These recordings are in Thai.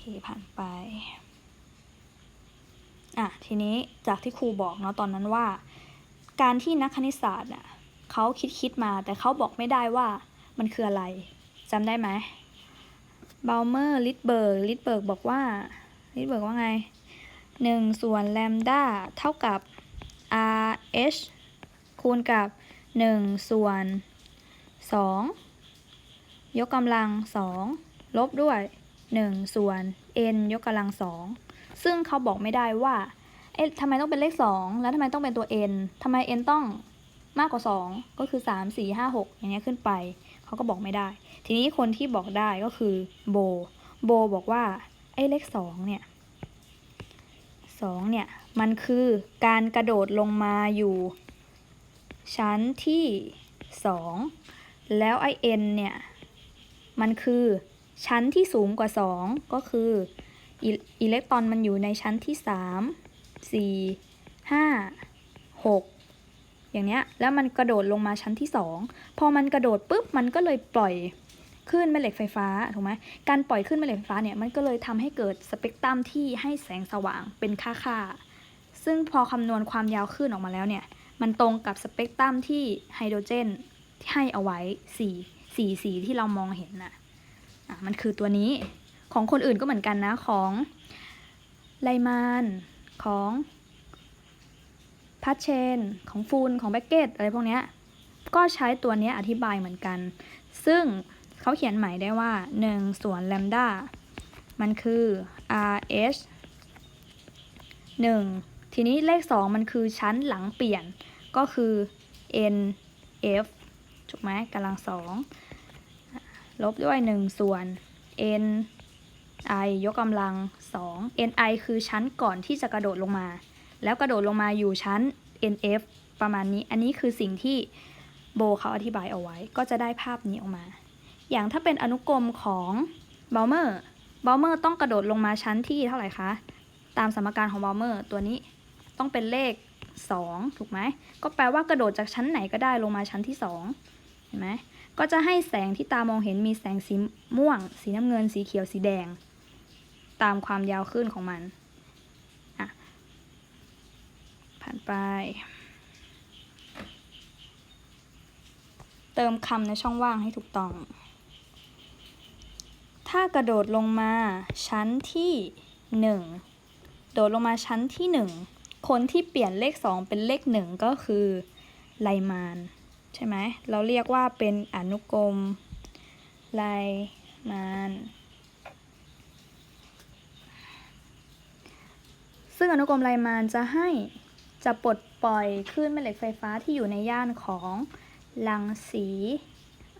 คผ่านไปอะทีนี้จากที่ครูบอกเนาะตอนนั้นว่า การที่นักคณิตศาสตร์น่ะเขาคิดคิดมาแต่เขาบอกไม่ได้ว่ามันคืออะไรจำได้ไหมเบลเมอร์ลิทเบิร์กลิทเบิร์กบอกว่าลิทเบิร์กว่าไงหนึ่งส่วนแลมด้าเท่ากับ r h คูณกับหนึ่งส่วนสองยกกำลังสองลบด้วย 1 ส่วน n ยกกำลังสองซึ่งเขาบอกไม่ได้ว่าเอ๊ะทำไมต้องเป็นเลข 2 แล้วทำไมต้องเป็นตัว n ทำไม n ต้องมากกว่า 2 ก็คือ 3 4 5 6 อย่างเงี้ยขึ้นไป เขาก็บอกไม่ได้ ทีนี้คนที่บอกได้ก็คือโบ โบบอกว่าไอ้เลข 2 เนี่ย2เนี่ย มันคือการกระโดดลงมาอยู่ ชั้นที่ 2 แล้วไอ้ n เนี่ย มันคือ ชั้นที่สูงกว่า 2 ก็คืออิเล็กตรอนมันอยู่ในชั้นที่ 3 4 5 6 อย่างเนี้ย แล้วมันกระโดดลงมาชั้นที่ 2 พอมันกระโดดปุ๊บ มันก็เลยปล่อยคลื่นแม่เหล็กไฟฟ้าถูกไหมการปล่อยคลื่นแม่เหล็กไฟฟ้าเนี่ย มันก็เลยทำให้เกิดสเปกตรัมที่ให้แสงสว่างเป็นค่าค่าๆซึ่งพอคำนวณความยาวคลื่นออกมาแล้วเนี่ย มันตรงกับสเปกตรัมที่ไฮโดรเจนที่ให้เอาไว้สีสีสีที่เรามองเห็นน่ะ อะมันคือตัวนี้ของคนอื่นก็เหมือนกันนะของไลมานของพัชเชน ของฟูนของแบ็กเกตอะไรพวกเนี้ยก็ใช้ตัวนี้อธิบายเหมือนกัน ซึ่งเขาเขียนใหม่ได้ว่า 1 ส่วนแลมดามันคือ RH 1 ทีนี้เลข 2 มันคือชั้นหลังเปลี่ยนก็คือ NF ถูกไหมกำลังสอง ลบด้วย 1 ส่วน n i ยกกำลัง 2 n i คือชั้นก่อนที่จะกระโดดลงมา แล้วกระโดดลงมาอยู่ชั้น n f ประมาณนี้ อันนี้คือสิ่งที่โบเขาอธิบายเอาไว้ ก็จะได้ภาพนี้ออกมา อย่างถ้าเป็นอนุกรมของบ a ลเมอร์บ a ลเมอร์ต้องกระโดดลงมาชั้นที่เท่าไหร่คะ ตามสมการของบ a ลเมอร์ตัวนี้ต้องเป็นเลข 2 ถูกไหม ก็แปลว่ากระโดดจากชั้นไหนก็ได้ลงมาชั้นที่ 2 เห็นไหม ก็จะให้แสงที่ตามองเห็นมีแสงสีม่วง สีน้ำเงิน สีเขียว สีแดง ตามความยาวคลื่นของมัน อะ ผ่านไป เติมคำในช่องว่างให้ถูกต้อง ถ้ากระโดดลงมาชั้นที่หนึ่งโดดลงมาชั้นที่หนึ่งคนที่เปลี่ยนเลขสองเป็นเลขหนึ่งก็คือไลมาน ใช่ไหมเราเรียกว่าเป็นอนุกรมไลมานซึ่งอนุกรมไลมานจะให้จะปลดปล่อยคลื่นแม่เหล็กไฟฟ้าที่อยู่ในย่านของรังสี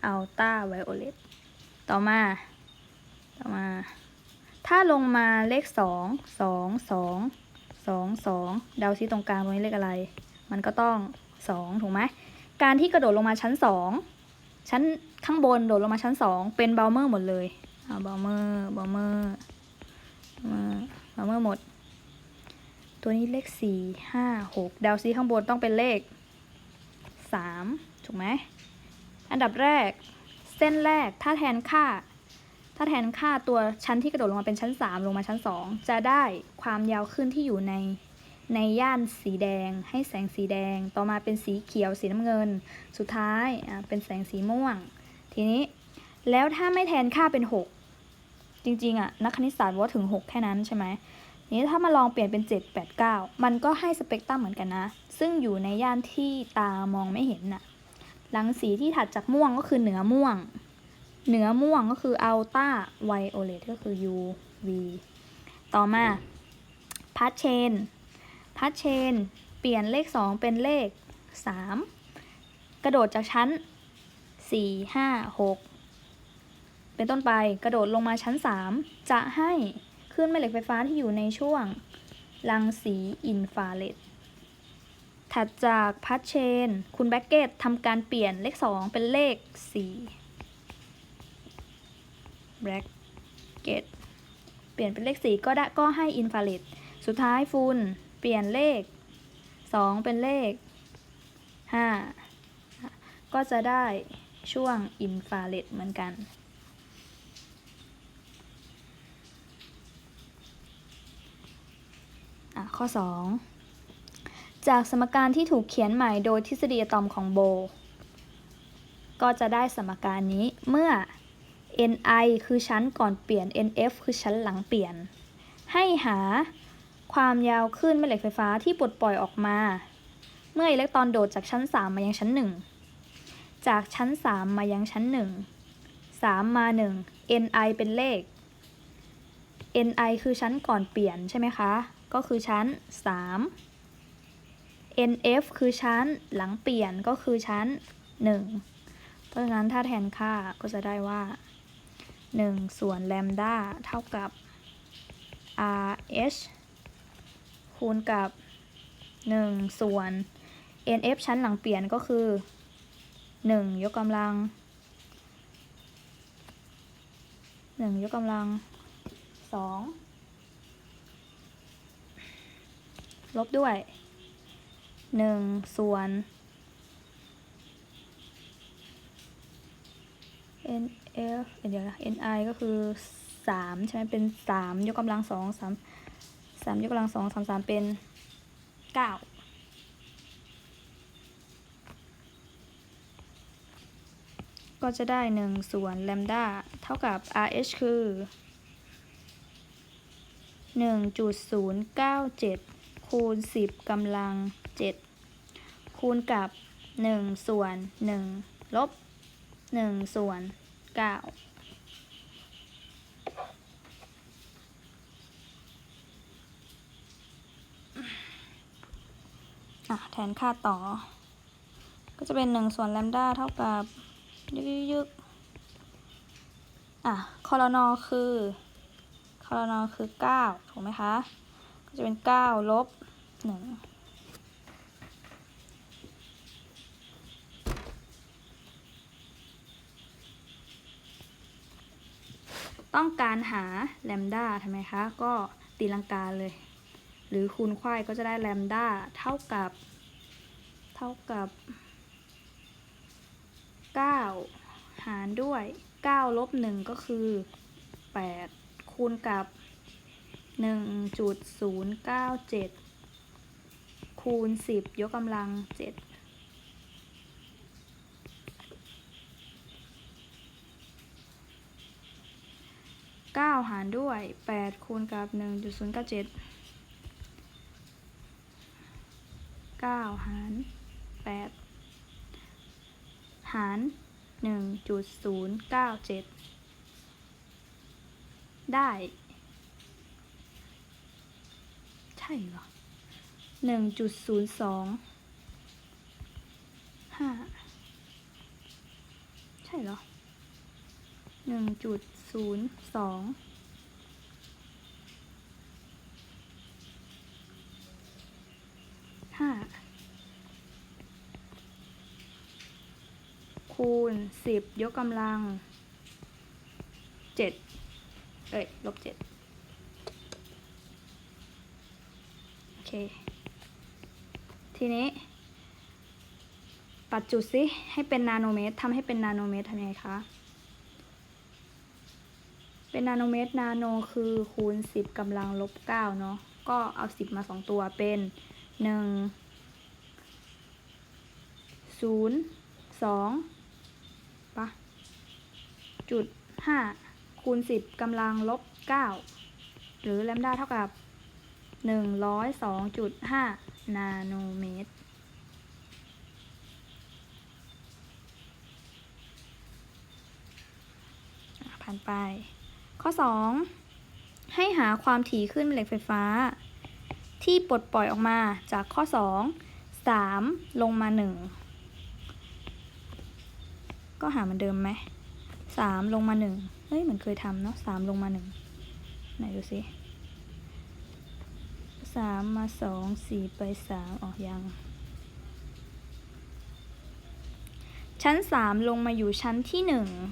อัลตราไวโอเลตต่อมา ต่อมา ถ้าลงมาเลขสองสองสองสองสองเดาซิตรงกลางตรงนี้เลขอะไร มันก็ต้องสองถูกไหม การที่กระโดดลงมาชั้นสองชั้นข้างบนโดดลงมาชั้นสองเป็นเบลเมอร์หมดเลยเบลเมอร์เบลเมอร์เบลเมอร์หมด ตัวนี้เลขสี่ห้าหกเดาซิข้างบนต้องเป็นเลขสามถูกไหมอันดับแรกเส้นแรกถ้าแทนค่า ถ้าแทนค่าตัวชั้นที่กระโดดลงมาเป็นชั้น 3 ลงมาชั้น 2 จะได้ความยาวขึ้นที่อยู่ใน ในย่านสีแดง ให้แสงสีแดง ต่อมาเป็นสีเขียวสีน้ำเงิน สุดท้ายอ่าเป็นแสงสีม่วง ทีนี้แล้วถ้าไม่แทนค่าเป็น 6 จริงๆอะนักคณิตศาสตร์ว่าถึง 6 แค่นั้นใช่ไหมนี้ถ้ามาลองเปลี่ยนเป็น 7 8 9 มันก็ให้สเปกตรัมเหมือนกันนะ ซึ่งอยู่ในย่านที่ตามองไม่เห็นน่ะรังสีที่ถัดจากม่วงก็คือเหนือม่วง เหนือม่วงก็คืออัลตราไวโอเลตก็คือ UV ต่อมาพัดเชน พัดเชน เปลี่ยนเลข 2 เป็นเลข 3 กระโดดจากชั้น 4 5 6 เป็นต้นไปกระโดดลงมาชั้น 3 จะให้คลื่นแม่เหล็กไฟฟ้าที่อยู่ในช่วงรังสีอินฟราเรดถัดจากพัดเชน คุณแบ็กเกตทำการเปลี่ยนเลข 2 เป็นเลข 4 แบ็กเกตเปลี่ยนเป็นเลข 4 ก็ได้ก็ให้อินฟราเรดสุดท้ายฟูน เปลี่ยนเลข 2 เป็นเลข 5 ก็จะได้ช่วงอินฟราเรดเหมือนกันอะข้อ 2 จากสมการที่ถูกเขียนใหม่โดยทฤษฎีอะตอมของโบ ก็จะได้สมการนี้เมื่อ ni คือชั้นก่อนเปลี่ยน nf คือชั้นหลังเปลี่ยน ให้หา ความยาวคลื่นแม่เหล็กไฟฟ้าที่ปลดปล่อยออกมา เมื่ออิเล็กตรอนโดดจากชั้น 3 มายังชั้น 1 จากชั้น 3 มายังชั้น 1 3 มา 1 ni เป็นเลข ni คือชั้นก่อนเปลี่ยนใช่ไหมคะ ก็คือชั้น 3 nf คือชั้นหลังเปลี่ยนก็คือชั้น 1 เพราะฉะนั้นถ้าแทนค่าก็จะได้ว่า 1 ส่วนแลมด้าเท่ากับ rh คูณกับ 1 ส่วน nf ชั้นหลังเปลี่ยนก็คือ 1 ยกกำลัง 1 ยกกำลัง 2 ลบด้วย 1 ส่วน nf เดี๋ยวนะ ni ก็คือ 3 ใช่ไหมเป็น 3 ยกกำลัง 2 3 3ยกกำลัง2 3 3เป็น9ก็จะได้ 1 ส่วนแลมดาเท่ากับ rh คือ 1.097 คูณ 10กำลัง 7 คูณกับ 1 ส่วน 1 ลบ 1 ส่วน 9 อะแทนค่าต่อ ก็จะเป็น1ส่วนแลมด้าเท่ากับยึกยึกยึกอะคอรนอคือคอรนอคือ9ถูกไหมคะ ก็จะเป็น9ลบ1ต้องการหาแลมด้าทำไมคะ ก็ตีลังกาเลย หรือคูณควายก็จะได้แลมด้าเท่ากับ เท่ากับ 9 หารด้วย 9 ลบ 1 ก็คือ 8 คูณกับ 1.097 คูณ 10 ยกกำลัง 7 9 หารด้วย 8 คูณกับ 1.097 ก้าหารแปดหารหนึ่งจุดศูนย์เก้าเจ็ดได้ ใช่เหรอหนึ่งจุดศูนย์สองห้าใช่เหรอหนึ่งจุดศูนย์สอง คูณสิบยกกำลังเจ็ดเอ้ย ลบเจ็ดโอเค ทีนี้ ปัดจุดสิให้เป็นนาโนเมตรทำให้เป็นนาโนเมตรทำยังไงคะ เป็นนาโนเมตรนาโนคือคูณสิบกำลังลบเก้าเนาะ ก็เอาสิบมาสองตัวเป็นหนึ่งศูนย์สอง ปะจุดห้าคูณสิบกำลังลบเก้าหรือแลมดาเท่ากับหนึ่งร้อยสองจุดห้านาโนเมตร ผ่านไป ข้อ2ให้หาความถี่ขึ้นแม่เหล็กไฟฟ้า ที่ปลดปล่อยออกมาจากข้อ 2 3 ลงมา 1 ก็หาเหมือนเดิมไหม3ลงมา1เฮ้ยเหมือนเคยทำเนาะ3ลงมา1ไหนดูสิ3มมา2 4ไป3ออกยัง ชั้น3ลงมาอยู่ชั้นที่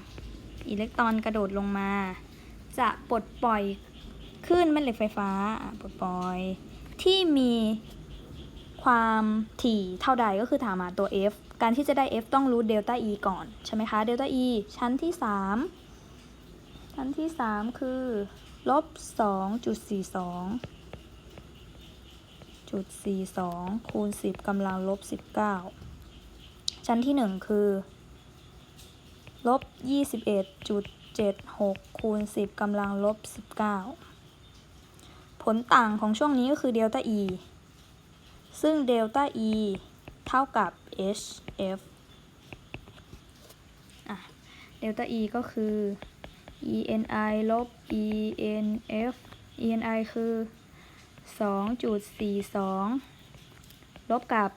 1อิเล็กตรอนกระโดดลงมา จะปลดปล่อยขึ้นแม่เหล็กไฟฟ้าปลดปล่อย ที่มีความถี่เท่าใดก็คือถามหาตัว f การที่จะได้ f ต้องรู้เดลต้า e ก่อน ใช่ไหมคะ เดลต้า e ชั้นที่ 3 ชั้นที่ 3 คือลบ 2.42 จุดสี่สองคูณสิบกำลังลบสิบเก้าชั้นที่หนึ่งคือ ลบยี่สิบเอ็ดจุดเจ็ดหกคูณสิบกำลังลบสิบเก้าผลต่างของช่วงนี้ก็คือเดลต้า e ซึ่งเดลต้า e เท่ากับ hf อะเดลต้า e ก็คือ eni ลบ enf eni คือ 2.42 ลบกับ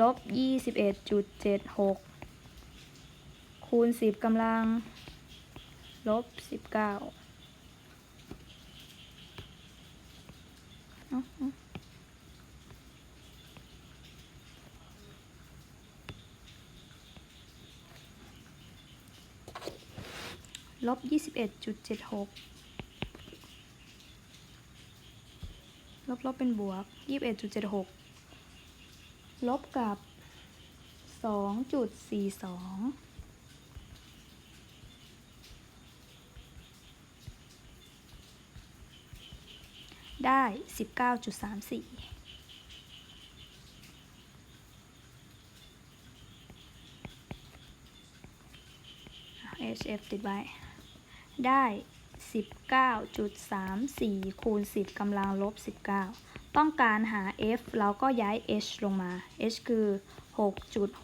ลบ 21.76 คูณ 10กำลัง ลบ 19เอ้า เอ้าลบ21.76ลบลบเป็นบวก21.76ลบกับ2.42ได้19.34 HF ติดไว้ ได้ 19.34 คูณ 10กำลังลบ 19 ต้องการหา f เราก็ย้าย h ลงมา h คือ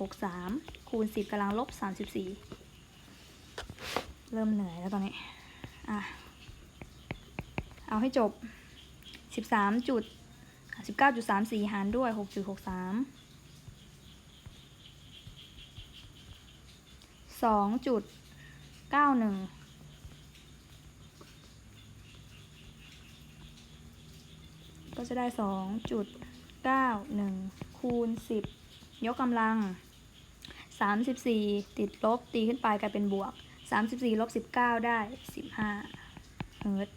6.63 คูณ 10กำลังลบ 34 เริ่มเหนื่อยแล้วตอนนี้ อะ เอาให้จบ 13จุด19.34 หารด้วย 6.63 2.91จุด91 ก็จะได้ 2.91 คูณ 10 ยกกำลัง 34 ติดลบตีขึ้นไปกลายเป็นบวก 34ลบ19 ได้ 15เฮิร์ตซ์